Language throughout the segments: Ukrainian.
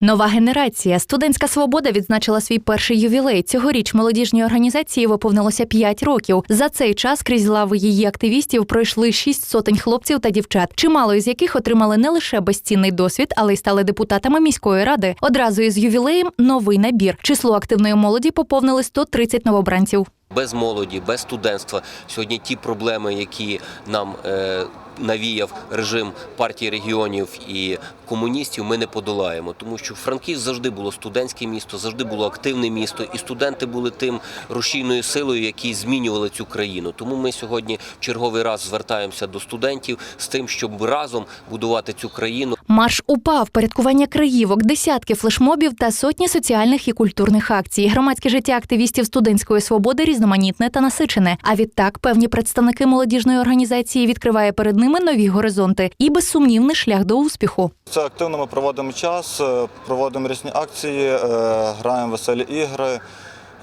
Нова генерація студентська свобода відзначила свій перший ювілей. Цьогоріч молодіжній організації виповнилося 5 років. За цей час крізь лави її активістів пройшли шість сотень хлопців та дівчат, чимало із яких отримали не лише безцінний досвід, але й стали депутатами міської ради. Одразу із ювілеєм новий набір. Число активної молоді поповнили 130 новобранців. Без молоді, без студентства. Сьогодні ті проблеми, які нам е, навіяв режим партії регіонів і комуністів, ми не подолаємо. Тому що Франківськ завжди було студентське місто, завжди було активне місто, і студенти були тим рушійною силою, які змінювали цю країну. Тому ми сьогодні в черговий раз звертаємося до студентів з тим, щоб разом будувати цю країну. Марш упав, порядкування краївок, десятки флешмобів та сотні соціальних і культурних акцій. Громадське життя активістів студентської свободи різноманітне та насичене. А відтак певні представники молодіжної організації відкриває перед ними нові горизонти і безсумнівний шлях до успіху. Це активно ми проводимо час, е, проводимо різні акції, е, граємо веселі ігри.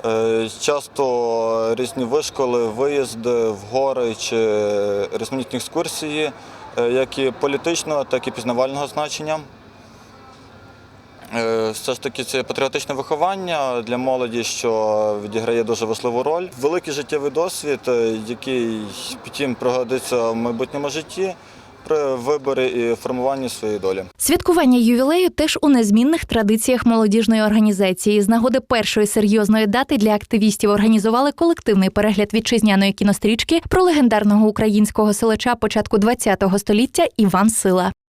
е, Часто різні вишколи, виїзди в гори чи різноманітні екскурсії, як і політичного, так і пізнавального значення. Е, Все ж таки це патріотичне виховання для молоді, що відіграє дуже важливу роль. Великий життєвий досвід, е, який потім пригодиться в майбутньому житті при виборі і формуванні своєї долі. Святкування ювілею теж у незмінних традиціях молодіжної організації. З нагоди першої серйозної дати для активістів організували колективний перегляд вітчизняної кінострічки про легендарного українського силача початку ХХ століття Іван Сила.